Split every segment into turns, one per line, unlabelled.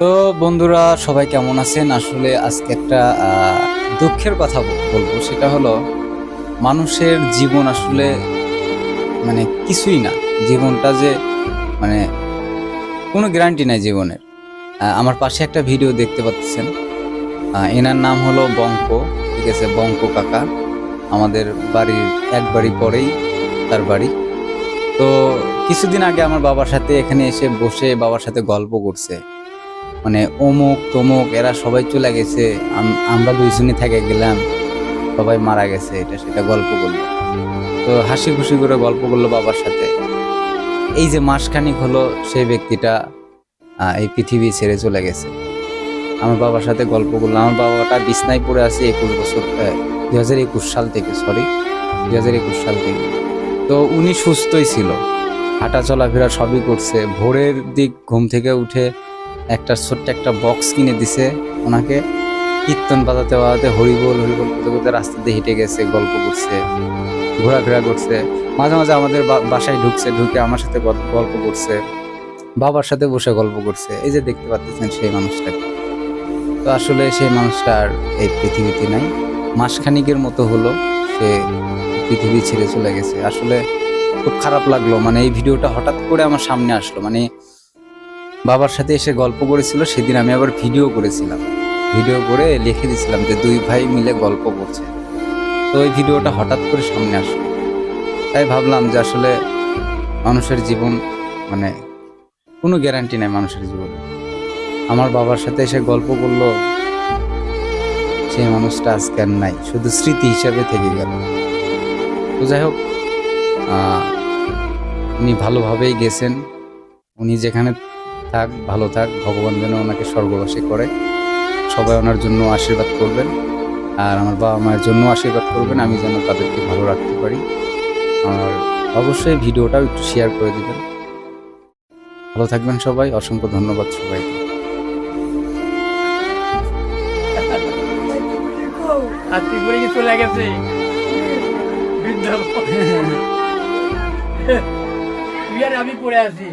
তো বন্ধুরা, সবাই কেমন আছেন? আসলে আজকে একটা দুঃখের কথা বলব। সেটা হলো, মানুষের জীবন আসলে মানে কিছুই না। জীবনটা যে মানে কোনো গ্যারান্টি নাই জীবনের। আমার পাশে একটা ভিডিও দেখতে পাচ্ছেন। এনার নাম হলো বঙ্ক, ঠিক আছে? বঙ্ক কাকা। আমাদের বাড়ির, এক বাড়ি পরেই তার বাড়ি। তো কিছুদিন আগে আমার বাবার সাথে এখানে এসে বসে বাবার সাথে গল্প করছে। মানে অমুক তমুক, এরা সবাই চলে গেছে আমরা দুইজনই থেকে গেলাম, সবাই মারা গেছে, এটা সেটা গল্প করল তো হাসি খুশি করে গল্প করল বাবার সাথে। এই যে মাসখানিক হলো, সেই ব্যক্তিটা এই পৃথিবী ছেড়ে চলে গেছে। আমার বাবার সাথে গল্প করল। আমার বাবাটা বিছনায় পড়ে আছে একুশ বছর দুই হাজার একুশ সাল থেকে সরি দুই হাজার একুশ সাল থেকে। তো উনি সুস্থই ছিল। হাঁটা চলাফেরা সবই করছে। ভোরের দিক ঘুম থেকে উঠে একটা ছোট্ট একটা বক্স কিনে দিছে। ওনাকে কীর্তন বাজাতে বাজাতে হরিবোল হরিবোল করতে করতে রাস্তা দিয়ে হেঁটে গেছে, গল্প করছে, ঘোরাফেরা করছে। মাঝে মাঝে আমাদের বাসায় ঢুকছে, ঢুকে আমার সাথে গল- গল্প করছে, বাবার সাথে বসে গল্প করছে। এই যে দেখতে পাচ্ছেন সেই মানুষটাকে তো আসলে সেই মানুষটা আর এই পৃথিবীতে নাই। মাসখানিকের মতো হলো সে পৃথিবী ছেড়ে চলে গেছে। আসলে খুব খারাপ লাগল। মানে এই ভিডিওটা হঠাৎ করে আমার সামনে আসলো। মানে বাবার সাথে এসে গল্প করেছিল, সেদিন আমি আবার ভিডিও করেছিলাম। ভিডিও করে লিখে দিয়েছিলাম যে দুই ভাই মিলে গল্প করছে। তো ওই ভিডিওটা হঠাৎ করে সামনে আসলো। তাই ভাবলাম যে আসলে মানুষের জীবন মানে কোনো গ্যারান্টি নাই মানুষের জীবনে। আমার বাবার সাথে এসে গল্প করল, সেই মানুষটা আজকে নাই, শুধু স্মৃতি হিসাবে থেকে গেল। তো যাই হোক উনি ভালোভাবেই গেছেন। উনি যেখানে থাক ভালো থাক ভগবান যেন ওনাকে স্বর্গবাসী করে। সবাই ওনার জন্য আশীর্বাদ করবেন। আর আমার বাবা মায়ের জন্য আশীর্বাদ করবেন আমি যেন তাদেরকে ভালো রাখতে পারি। আর অবশ্যই ভিডিওটাও একটু শেয়ার করে দেবেন। ভালো থাকবেন সবাই অসংখ্য ধন্যবাদ সবাইকে।
চলে গেছে। আর আমি পড়ে আছি।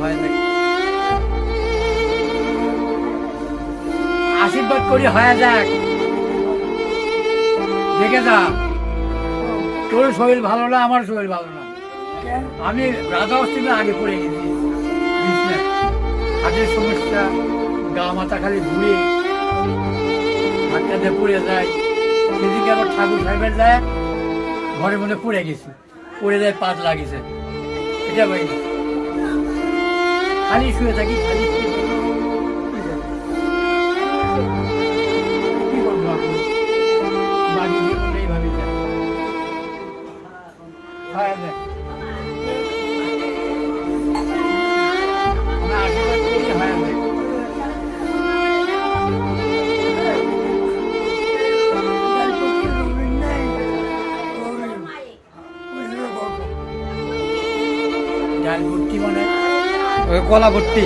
হয়। আশীর্বাদ করি হয়ে যাক। দেখে যা। তোর শরীর ভালো না আমার শরীর ভালো না। আমি রাজা অস্তিনে আগে পড়ে গেছি। বিছনায়। সমস্যা গা মাথা খালি ঘুরে ধাক্কা পড়ে যায়। সেদিকে আবার ঠাকুর সাহেবের যায় ঘরের মধ্যে পড়ে গেছি। পড়ে যায় পাত লাগিয়েছে এটা ভাই খালি শুয়ে থাকি খালি ডাল ভর্তি মানে
কলা ভর্তি